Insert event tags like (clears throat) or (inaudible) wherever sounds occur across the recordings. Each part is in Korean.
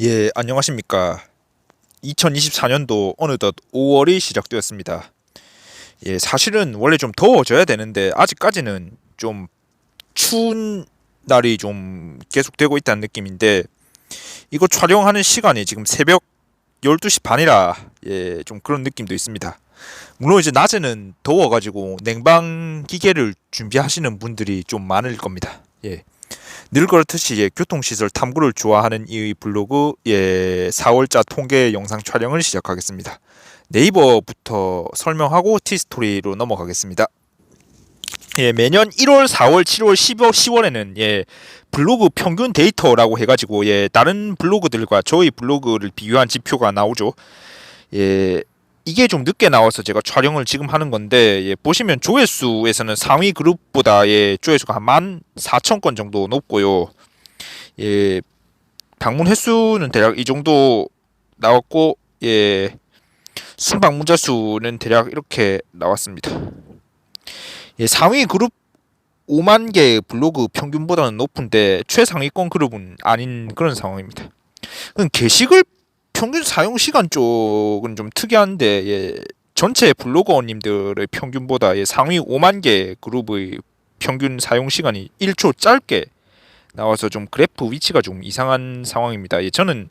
예, 안녕하십니까. 2024년도 어느덧 5월이 시작되었습니다. 예, 사실은 원래 좀 더워져야 되는데 아직까지는 좀 추운 날이 좀 계속되고 있다는 느낌인데 이거 촬영하는 시간이 지금 새벽 12시 반이라 예, 좀 그런 느낌도 있습니다. 물론 이제 낮에는 더워가지고 냉방 기계를 준비하시는 분들이 좀 많을 겁니다. 예. 늘 그렇듯이 예, 교통시설 탐구를 좋아하는 이 블로그 예, 4월자 통계 영상 촬영을 시작하겠습니다. 네이버부터 설명하고 티스토리로 넘어가겠습니다. 예, 매년 1월, 4월, 7월, 10월, 10월에는 예, 블로그 평균 데이터라고 해가지고 예, 다른 블로그들과 저희 블로그를 비교한 지표가 나오죠. 예, 이게 좀 늦게 나와서 제가 촬영을 지금 하는 건데 예, 보시면 조회수에서는 상위 그룹보다 예, 조회수가 한 14,000건 정도 높고요. 예, 방문 횟수는 대략 이 정도 나왔고 예, 순방문자 수는 대략 이렇게 나왔습니다. 예, 상위 그룹 5만 개 블로그 평균보다는 높은데 최상위권 그룹은 아닌 그런 상황입니다. 게시글 평균 사용 시간 쪽은 좀 특이한데 예, 전체 블로거님들의 평균보다 예, 상위 5만 개 그룹의 평균 사용 시간이 1초 짧게 나와서 좀 그래프 위치가 좀 이상한 상황입니다. 예, 저는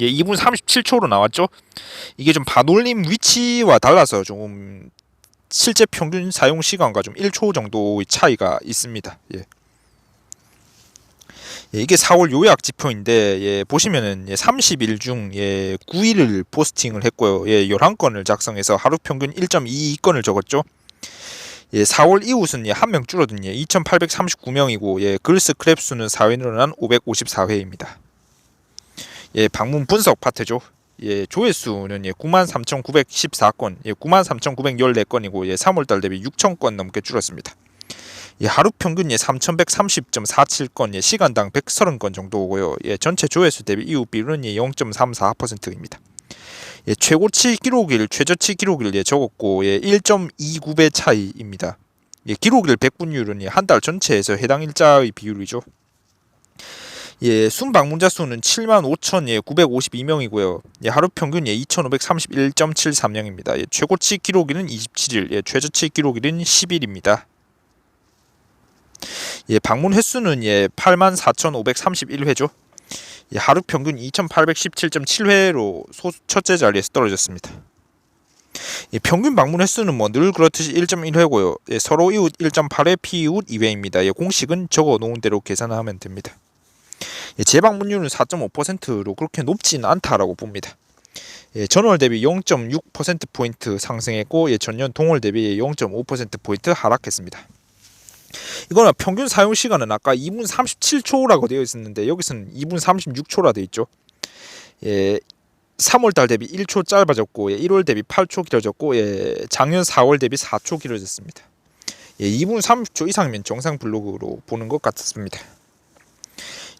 예, 2분 37초로 나왔죠. 이게 좀 반올림 위치와 달라서 좀 실제 평균 사용 시간과 좀 1초 정도의 차이가 있습니다. 예. 예, 이게 4월 요약 지표인데 예, 보시면은 예, 30일 중 예, 9일을 포스팅을 했고요. 예, 11건을 작성해서 하루 평균 1.22건을 적었죠. 예, 4월 이웃은 예, 한 명 줄어든 예, 2,839명이고 예, 글 스 크랩 수는 4회 늘어난 554회입니다. 예, 방문 분석 파트죠. 예, 조회수는 예, 93,914건, 예, 93,914건이고 예, 3월달 대비 6,000건 넘게 줄었습니다. 예, 하루 평균 예, 3,130.47건, 예, 시간당 130건 정도고요. 예, 전체 조회수 대비 이웃 비율은 예, 0.34%입니다. 예, 최고치 기록일, 최저치 기록일 예, 적었고 예, 1.29배 차이입니다. 예, 기록일 백분율은 예, 한달 전체에서 해당 일자의 비율이죠. 예, 순 방문자 수는 7만 5천 예, 952명이고요. 예, 하루 평균 예, 2,531.73명입니다. 예, 최고치 기록일은 27일, 예, 최저치 기록일은 10일입니다. 예, 방문 횟수는 예, 84,531회죠. 예, 하루 평균 2,817.7회로 소, 첫째 자리에서 떨어졌습니다. 예, 평균 방문 횟수는 뭐 늘 그렇듯이 1.1회고요. 예, 서로 이웃 1.8회, 피이웃 2회입니다. 예, 공식은 적어 놓은 대로 계산하면 됩니다. 예, 재방문율은 4.5%로 그렇게 높지는 않다라고 봅니다. 예, 전월 대비 0.6%포인트 상승했고 예, 전년 동월 대비 0.5%포인트 하락했습니다. 이거는 평균 사용 시간은 아까 2분 37초라고 되어 있었는데 여기서는 2분 36초라 되어 있죠. 예, 3월 달 대비 1초 짧아졌고 예, 1월 대비 8초 길어졌고 예, 작년 4월 대비 4초 길어졌습니다. 예, 2분 30초 이상이면 정상 블로그로 보는 것 같습니다.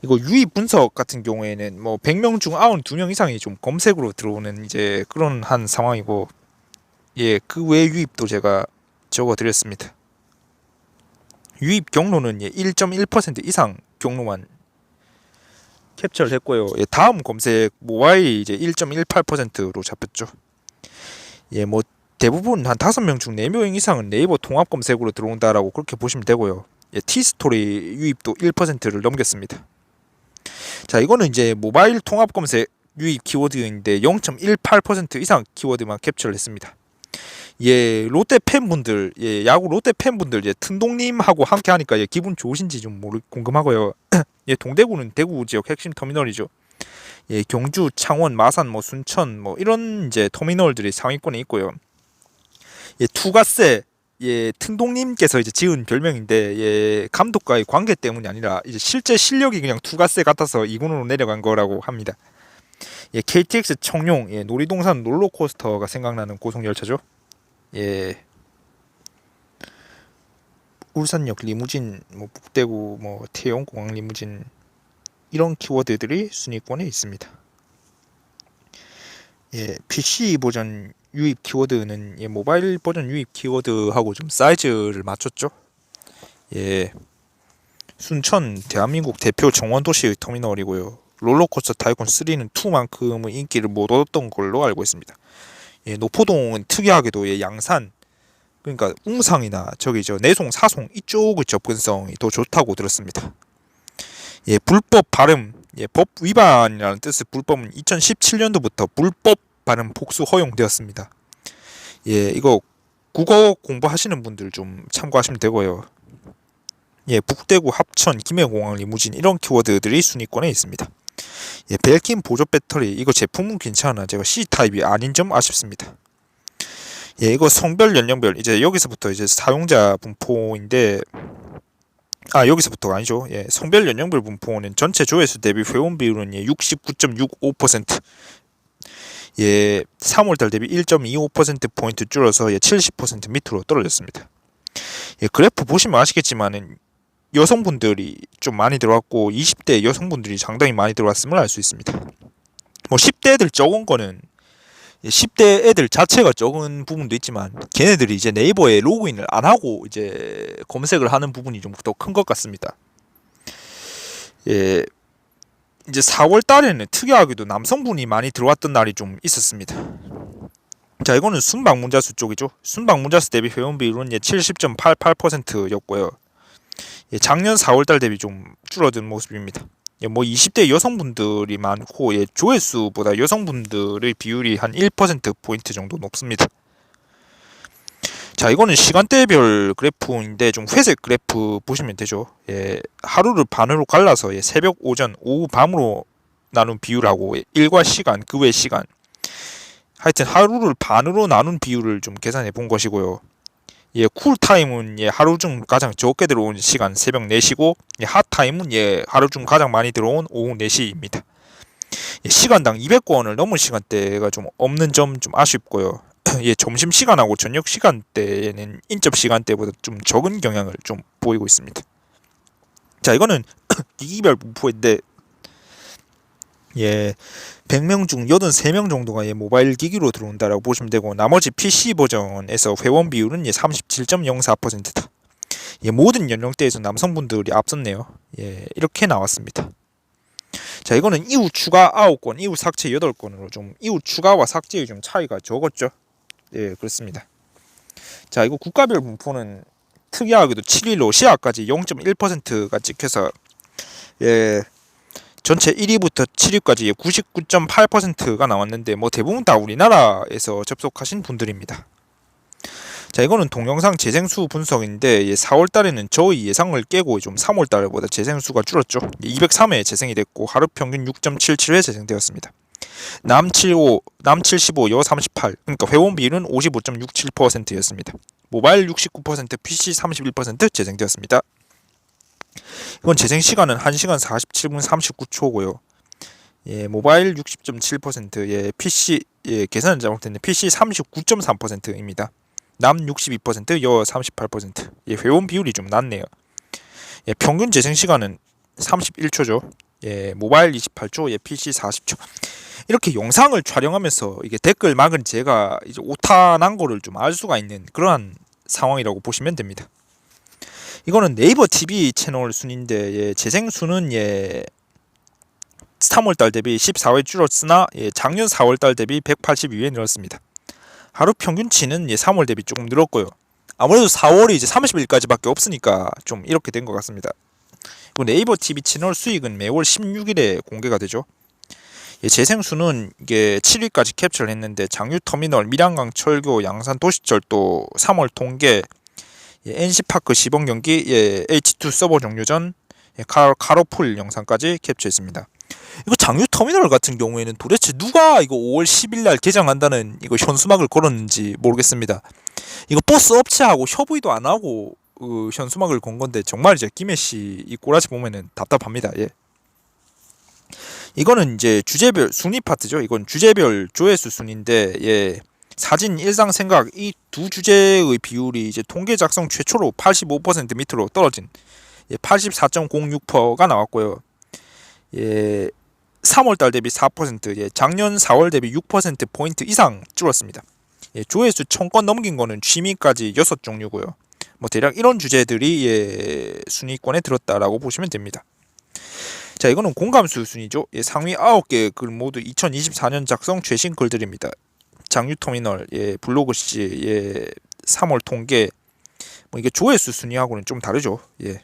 이거 유입 분석 같은 경우에는 뭐 100명 중 92명 이상이 좀 검색으로 들어오는 이제 그런 한 상황이고 예, 그 외 유입도 제가 적어 드렸습니다. 유입 경로는 1.1% 이상 경로만 캡처를 했고요. 예, 다음 검색 모바일 이제 1.18%로 잡혔죠. 예, 뭐 대부분 한 5명 중 4명 이상은 네이버 통합 검색으로 들어온다라고 그렇게 보시면 되고요. 예, 티스토리 유입도 1%를 넘겼습니다. 자, 이거는 이제 모바일 통합 검색 유입 키워드인데 0.18% 이상 키워드만 캡처를 했습니다. 예, 롯데 팬분들, 예, 야구 롯데 팬분들, 예, 튼동님하고 함께 하니까 예, 기분 좋으신지 좀 모르 궁금하고요. (clears throat) 예, 동대구는 대구 지역 핵심 터미널이죠. 예, 경주, 창원, 마산, 뭐 순천, 뭐 이런 이제 터미널들이 상위권에 있고요. 예, 투가세, 예, 튼동님께서 이제 지은 별명인데, 예, 감독과의 관계 때문이 아니라 이제 실제 실력이 그냥 투가세 같아서 이군으로 내려간 거라고 합니다. 예, KTX 청룡, 예, 놀이동산 롤러코스터가 생각나는 고속열차죠. 예. 울산역 리무진, 뭐 북대구, 뭐 태용공항 리무진 이런 키워드들이 순위권에 있습니다. 예, PC 버전 유입 키워드는 예, 모바일 버전 유입 키워드하고 좀 사이즈를 맞췄죠. 예, 순천 대한민국 대표 정원 도시의 터미널이고요. 롤러코스터 타이콘 3는 2만큼의 인기를 못 얻었던 걸로 알고 있습니다. 예, 노포동은 특이하게도 예, 양산 그러니까 웅상이나 저기 저 내송 사송 이쪽의 접근성이 더 좋다고 들었습니다. 예, 불법 발음, 예, 법 위반이라는 뜻의 불법은 2017년도부터 불법 발음 복수 허용되었습니다. 예, 이거 국어 공부하시는 분들 좀 참고하시면 되고요. 예, 북대구, 합천, 김해공항, 리무진 이런 키워드들이 순위권에 있습니다. 예, 벨킨 보조 배터리 이거 제품은 괜찮아. 제가 C 타입이 아닌 점 아쉽습니다. 예, 이거 성별 연령별 이제 여기서부터 이제 사용자 분포인데 아 여기서부터가 아니죠. 예, 성별 연령별 분포는 전체 조회수 대비 회원 비율은 예, 69.65%. 예, 3월달 대비 1.25% 포인트 줄어서 예, 70% 밑으로 떨어졌습니다. 예, 그래프 보시면 아시겠지만은 여성분들이 좀 많이 들어왔고 20대 여성분들이 상당히 많이 들어왔음을 알 수 있습니다. 뭐 10대 애들 적은 거는 10대 애들 자체가 적은 부분도 있지만 걔네들이 이제 네이버에 로그인을 안 하고 이제 검색을 하는 부분이 좀 더 큰 것 같습니다. 예, 이제 4월 달에는 특이하게도 남성분이 많이 들어왔던 날이 좀 있었습니다. 자, 이거는 순방문자 수 쪽이죠. 순방문자 수 대비 회원 비율은 예 70.88%였고요. 예, 작년 4월 달 대비 좀 줄어든 모습입니다. 예, 뭐 20대 여성분들이 많고 예, 조회수보다 여성분들의 비율이 한 1% 포인트 정도 높습니다. 자, 이거는 시간대별 그래프인데 좀 회색 그래프 보시면 되죠. 예, 하루를 반으로 갈라서 예, 새벽, 오전, 오후, 밤으로 나눈 비율하고 예, 일과 시간, 그 외 시간. 하여튼 하루를 반으로 나눈 비율을 좀 계산해 본 것이고요. 예, 쿨타임은 예, 하루 중 가장 적게 들어온 시간 새벽 4시고 예, 핫타임은 예, 하루 중 가장 많이 들어온 오후 4시입니다. 예, 시간당 200권을 넘은 시간대가 좀 없는 점 좀 아쉽고요. (clears throat) 예, 점심 시간하고 저녁 시간대에는 인접 시간대보다 좀 적은 경향을 좀 보이고 있습니다. 자, 이거는 (clears throat) 기기별 분포인데 예, 100명 중 83명 정도가 예, 모바일 기기로 들어온다라고 보시면 되고 나머지 PC 버전에서 회원 비율은 예, 37.04%다. 예, 모든 연령대에서 남성분들이 앞섰네요. 예, 이렇게 나왔습니다. 자, 이거는 이후 추가 9건, 이후 삭제 8건으로 좀 이후 추가와 삭제의 좀 차이가 적었죠. 예, 그렇습니다. 자, 이거 국가별 분포는 특이하게도 7일 로시아까지 0.1%가 찍혀서 예, 전체 1위부터 7위까지 99.8%가 나왔는데 뭐 대부분 다 우리나라에서 접속하신 분들입니다. 자 이거는 동영상 재생수 분석인데 4월 달에는 저희 예상을 깨고 좀 3월 달보다 재생수가 줄었죠. 203회 재생이 됐고 하루 평균 6.77회 재생되었습니다. 남 75, 남 75, 여 38. 그러니까 회원 비율은 55.67%였습니다. 모바일 69%, PC 31% 재생되었습니다. 이건 재생 시간은 1시간 47분 39초고요. 예, 모바일 60.7%, 예, PC 예, 계산은 잘못됐네. PC 39.3%입니다. 남 62%, 여 38%. 예, 회원 비율이 좀 낮네요. 예, 평균 재생 시간은 31초죠. 예, 모바일 28초, 예, PC 40초. 이렇게 영상을 촬영하면서 이게 댓글 막은 제가 이제 오타 난 거를 좀 알 수가 있는 그러한 상황이라고 보시면 됩니다. 이거는 네이버 TV 채널 순인데 예, 재생 수는 예 3월 달 대비 14회 줄었으나 예, 작년 4월 달 대비 182회 늘었습니다. 하루 평균치는 예, 3월 대비 조금 늘었고요. 아무래도 4월이 이제 30일까지밖에 없으니까 좀 이렇게 된 것 같습니다. 네이버 TV 채널 수익은 매월 16일에 공개가 되죠. 예, 재생수는 이게 7위까지 캡처를 했는데 장유 터미널, 밀양강 철교, 양산 도시철도 3월 통계, 예, NC파크 시범 경기, 예, H2 서버 종료 전 예, 카, 카로풀 영상까지 캡처했습니다. 이거 장유 터미널 같은 경우에는 도대체 누가 이거 5월 10일 날 개장한다는 이거 현수막을 걸었는지 모르겠습니다. 이거 버스 업체하고 협의도 안 하고 그 현수막을 건 건데 정말 이제 김해시 이 꼬라지 보면은 답답합니다. 예. 이거는 이제 주제별 순위 파트죠. 이건 주제별 조회수 순인데 예. 사진, 일상, 생각 이 두 주제의 비율이 이제 통계 작성 최초로 85% 밑으로 떨어진 예, 84.06%가 나왔고요. 예, 3월 달 대비 4%, 예, 작년 4월 대비 6% 포인트 이상 줄었습니다. 예, 조회수 1000건 넘긴 거는 취미까지 6종류고요. 뭐 대략 이런 주제들이 예, 순위권에 들었다라고 보시면 됩니다. 자 이거는 공감수 순이죠. 예, 상위 9개 글 모두 2024년 작성 최신 글들입니다. 장유터미널, 예, 블로그시, 예, 3월 통계, 뭐 이게 조회수 순위하고는 좀 다르죠. 예.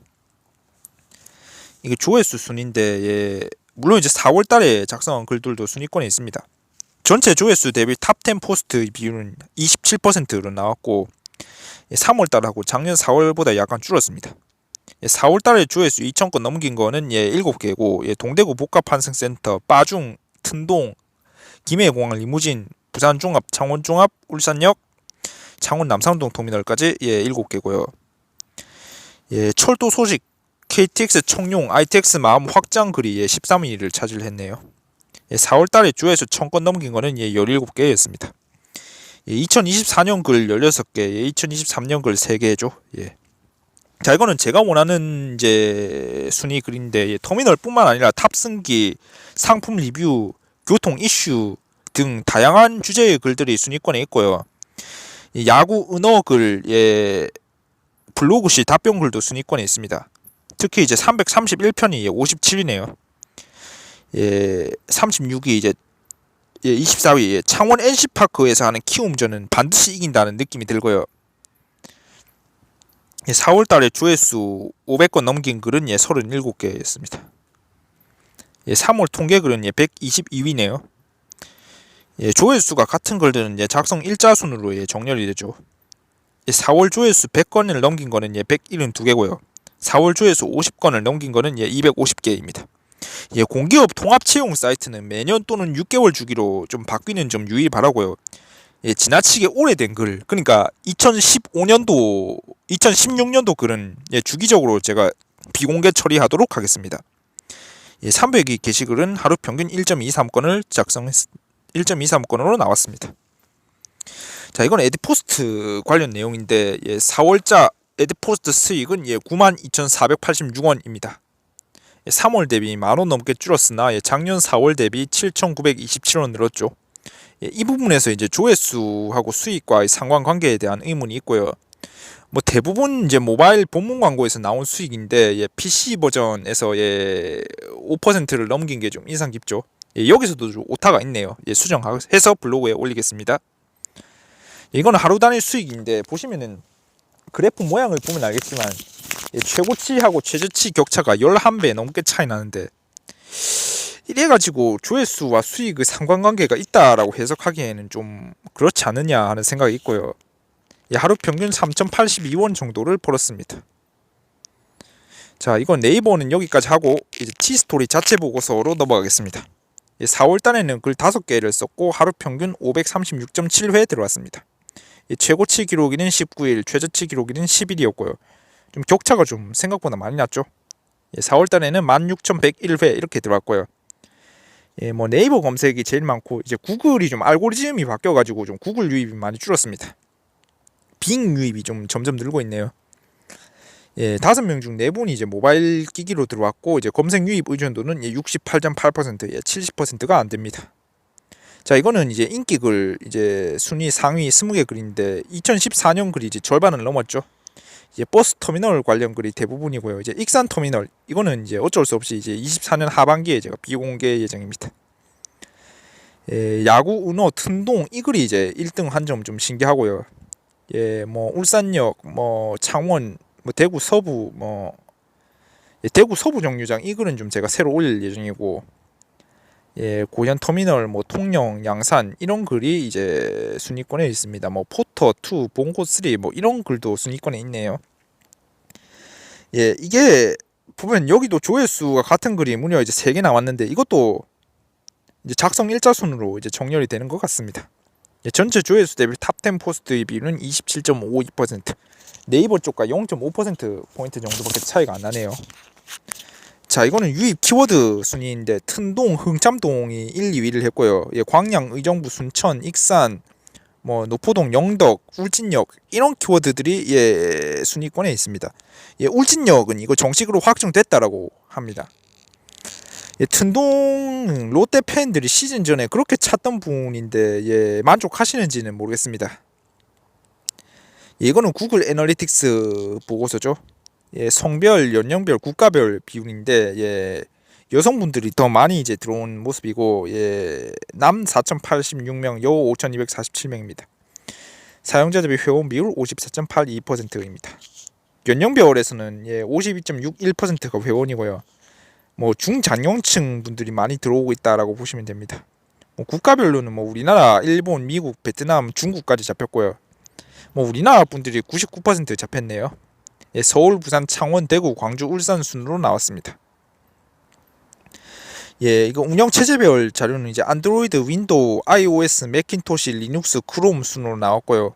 이게 조회수 순인데 예, 물론 이제 4월 달에 작성한 글들도 순위권에 있습니다. 전체 조회수 대비 탑10 포스트 비율은 27%로 나왔고 3월 달하고 작년 4월보다 약간 줄었습니다. 4월 달에 조회수 2,000건 넘긴 거는 예 7개고 예, 동대구 복합환승센터, 빠중, 튼동, 김해공항 리무진, 부산종합, 창원종합, 울산역, 창원 남산동 터미널까지 예 7개고요. 예 철도 소식 KTX 청룡 ITX 마음 확장 글이 예 13위를 차지했네요. 예, 4월 달에 조회수 1000건 넘긴 거는 예 17개였습니다. 예, 2024년 글 16개, 예, 2023년 글 3개죠. 예. 자 이거는 제가 원하는 이제 순위 글인데 예, 터미널뿐만 아니라 탑승기, 상품 리뷰, 교통 이슈 등 다양한 주제의 글들이 순위권에 있고요. 예, 야구 은어 글, 예, 블로그시 답변 글도 순위권에 있습니다. 특히 이제 331편이 57위네요. 예, 36위 이제 예, 24위 예, 창원 NC파크에서 하는 키움전은 반드시 이긴다는 느낌이 들고요. 4월 달에 조회수 500건 넘긴 글은 예 37개였습니다. 예 3월 통계 글은 예 122위네요. 예 조회수가 같은 글들은 예 작성 일자순으로 예 정렬이 되죠. 예 4월 조회수 100건을 넘긴 거는 예 172개고요. 4월 조회수 50건을 넘긴 거는 예 250개입니다. 예 공기업 통합 채용 사이트는 매년 또는 6개월 주기로 좀 바뀌는 점 유의 바라고요. 예, 지나치게 오래된 글, 그러니까 2015년도, 2016년도 글은 예, 주기적으로 제가 비공개 처리하도록 하겠습니다. 예, 300위 게시글은 하루 평균 1.23건을 작성했, 1.23건으로 나왔습니다. 자, 이건 에디포스트 관련 내용인데 예, 4월자 에디포스트 수익은 예, 92,486원입니다. 예, 3월 대비 만원 넘게 줄었으나 예, 작년 4월 대비 7,927원 늘었죠. 예, 이 부분에서 이제 조회수하고 수익과의 상관관계에 대한 의문이 있고요. 뭐 대부분 이제 모바일 본문 광고에서 나온 수익인데 예, PC 버전에서 예, 5%를 넘긴 게 좀 인상 깊죠. 예, 여기서도 좀 오타가 있네요. 예, 수정해서 블로그에 올리겠습니다. 예, 이건 하루 단위 수익인데 보시면은 그래프 모양을 보면 알겠지만 예, 최고치하고 최저치 격차가 11배 넘게 차이 나는데 이래가지고 조회수와 수익의 상관관계가 있다라고 해석하기에는 좀 그렇지 않느냐 하는 생각이 있고요. 하루 평균 3,082원 정도를 벌었습니다. 자, 이건 네이버는 여기까지 하고 이제 티스토리 자체 보고서로 넘어가겠습니다. 4월 달에는 글 5개를 썼고 하루 평균 536.7회 들어왔습니다. 최고치 기록일은 19일, 최저치 기록일은 10일이었고요. 좀 격차가 좀 생각보다 많이 났죠. 4월 달에는 16,101회 이렇게 들어왔고요. 예, 뭐 네이버 검색이 제일 많고 이제 구글이 좀 알고리즘이 바뀌어가지고 좀 구글 유입이 많이 줄었습니다. 빙 유입이 좀 점점 늘고 있네요. 예, 다섯 명 중 네 분이 이제 모바일 기기로 들어왔고 이제 검색 유입 의존도는 68.8%, 예, 70%가 안 됩니다. 자, 이거는 이제 인기 글 이제 순위 상위 20개 글인데 2014년 글이 이제 절반을 넘었죠. 이제 버스 터미널 관련 글이 대부분이고요. 이제 익산 터미널 이거는 이제 어쩔 수 없이 이제 24년 하반기에 제가 비공개 예정입니다. 예, 야구 은호 튼동 이 글이 이제 1등 한 점 좀 신기하고요. 예, 뭐 울산역, 뭐 창원, 뭐 대구 서부, 뭐 예, 대구 서부 정류장 이 글은 좀 제가 새로 올릴 예정이고 예, 고현 터미널, 뭐 통영, 양산 이런 글이 이제 순위권에 있습니다. 뭐 포터 2, 봉고 3, 뭐 이런 글도 순위권에 있네요. 예, 이게 보면 여기도 조회수가 같은 글이 무려 이제 3개 나왔는데 이것도 이제 작성 일자순으로 이제 정렬이 되는 것 같습니다. 예, 전체 조회수 대비 탑10 포스트의 비율은 27.52%. 네이버 쪽과 0.5% 포인트 정도밖에 차이가 안 나네요. 자 이거는 유입 키워드 순위인데 튼동, 흥참동이 1, 2위를 했고요. 예, 광양, 의정부, 순천, 익산, 뭐 노포동, 영덕, 울진역 이런 키워드들이 예 순위권에 있습니다. 예, 울진역은 이거 정식으로 확정됐다라고 합니다. 예, 튼동 롯데 팬들이 시즌 전에 그렇게 찾던 부분인데 예, 만족하시는지는 모르겠습니다. 예, 이거는 구글 애널리틱스 보고서죠. 예, 성별, 연령별, 국가별 비율인데 예, 여성분들이 더 많이 이제 들어온 모습이고 예, 남 4,086명, 여 5,247명입니다. 사용자 대비 회원 비율 54.82%입니다. 연령별에서는 예, 52.61%가 회원이고요. 뭐 중장년층 분들이 많이 들어오고 있다라고 보시면 됩니다. 뭐 국가별로는 뭐 우리나라, 일본, 미국, 베트남, 중국까지 잡혔고요. 뭐 우리나라 분들이 99% 잡혔네요. 예, 서울, 부산, 창원, 대구, 광주, 울산 순으로 나왔습니다. 예, 이거 운영 체제별 자료는 이제 안드로이드, 윈도우, iOS, 맥킨토시, 리눅스, 크롬 순으로 나왔고요.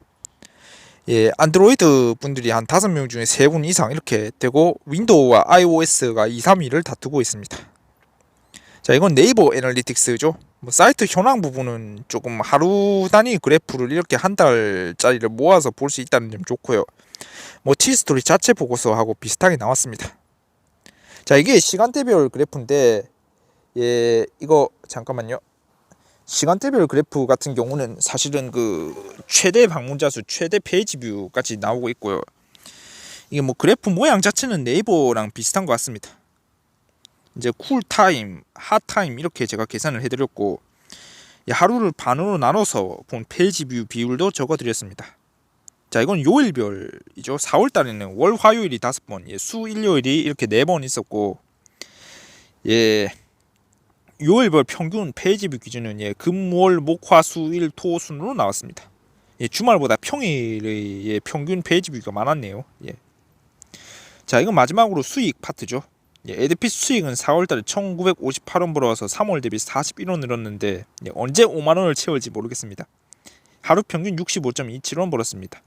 예, 안드로이드 분들이 한 다섯 명 중에 세 분 이상 이렇게 되고 윈도우와 iOS가 2, 3위를 다투고 있습니다. 자, 이건 네이버 애널리틱스죠. 뭐 사이트 현황 부분은 조금 하루 단위 그래프를 이렇게 한 달짜리를 모아서 볼 수 있다는 점 좋고요. 뭐 티스토리 자체 보고서하고 비슷하게 나왔습니다. 자, 이게 시간대별 그래프인데 예, 이거 잠깐만요. 시간대별 그래프 같은 경우는 사실은 그 최대 방문자 수, 최대 페이지 뷰까지 나오고 있고요. 이게 뭐 그래프 모양 자체는 네이버랑 비슷한 것 같습니다. 이제 쿨 타임, 핫 타임 이렇게 제가 계산을 해드렸고 이 하루를 반으로 나눠서 본 페이지 뷰 비율도 적어드렸습니다. 자 이건 요일별이죠. 4월 달에는 월 화요일이 다섯 번, 예, 수 일요일이 이렇게 네 번 있었고 예 요일별 평균 뷰 기준은 예, 금, 월, 목, 화, 수, 일, 토 순으로 나왔습니다. 예, 주말보다 평일의 예, 평균 뷰가 많았네요. 예. 자, 이건 마지막으로 수익 파트죠. 예, 에드핏 수익은 4월달에 1,958원 벌어와서 3월 대비 41원 늘었는데 예, 언제 5만 원을 채울지 모르겠습니다. 하루 평균 65.27원 벌었습니다.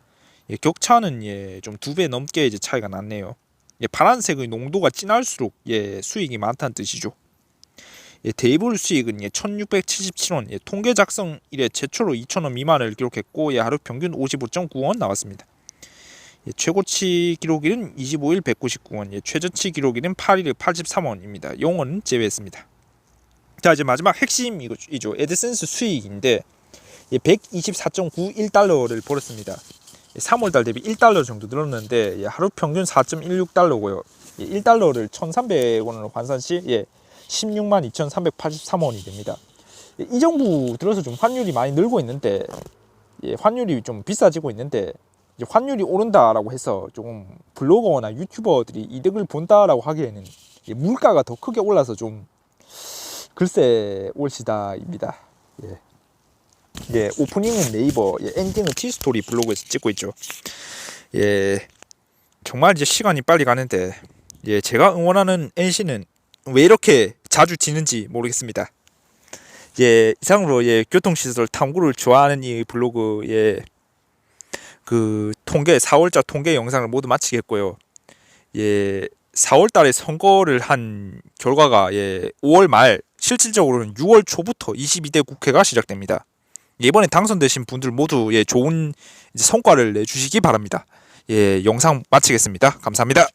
예, 격차는 예, 좀 두 배 넘게 이제 차이가 났네요. 예, 파란색의 농도가 진할수록 예, 수익이 많다는 뜻이죠. 예, 데이블 수익은 예, 1,677원, 예, 통계 작성 이래 최초로 2,000원 미만을 기록했고 예, 하루 평균 55.9원 나왔습니다. 예, 최고치 기록일은 25일 199원, 예, 최저치 기록일은 8일 83원입니다. 용어는 제외했습니다. 자 이제 마지막 핵심 이죠 에드센스 수익인데 예, 124.91달러를 벌었습니다. 3월달 대비 1달러 정도 늘었는데 예, 하루 평균 4.16달러고요. 예, 1달러를 1,300원으로 환산 시 예, 16만 2,383원이 됩니다. 예, 이 정부 들어서 좀 환율이 많이 늘고 있는데 예, 환율이 좀 비싸지고 있는데 환율이 오른다라고 해서 조금 블로거나 유튜버들이 이득을 본다라고 하기에는 예, 물가가 더 크게 올라서 좀 글쎄 올 시다입니다. 예. 예, 오프닝은 네이버, 예, 엔딩은 티스토리 블로그에서 찍고 있죠. 예, 정말 이제 시간이 빨리 가는데, 예, 제가 응원하는 NC는 왜 이렇게 자주 지는지 모르겠습니다. 예, 이상으로 예, 교통시설 탐구를 좋아하는 이 블로그의 그 통계, 4월자 통계 영상을 모두 마치겠고요. 예, 4월 달에 선거를 한 결과가 예, 5월 말, 실질적으로는 6월 초부터 22대 국회가 시작됩니다. 이번에 당선되신 분들 모두 예, 좋은 성과를 내주시기 바랍니다. 예, 영상 마치겠습니다. 감사합니다.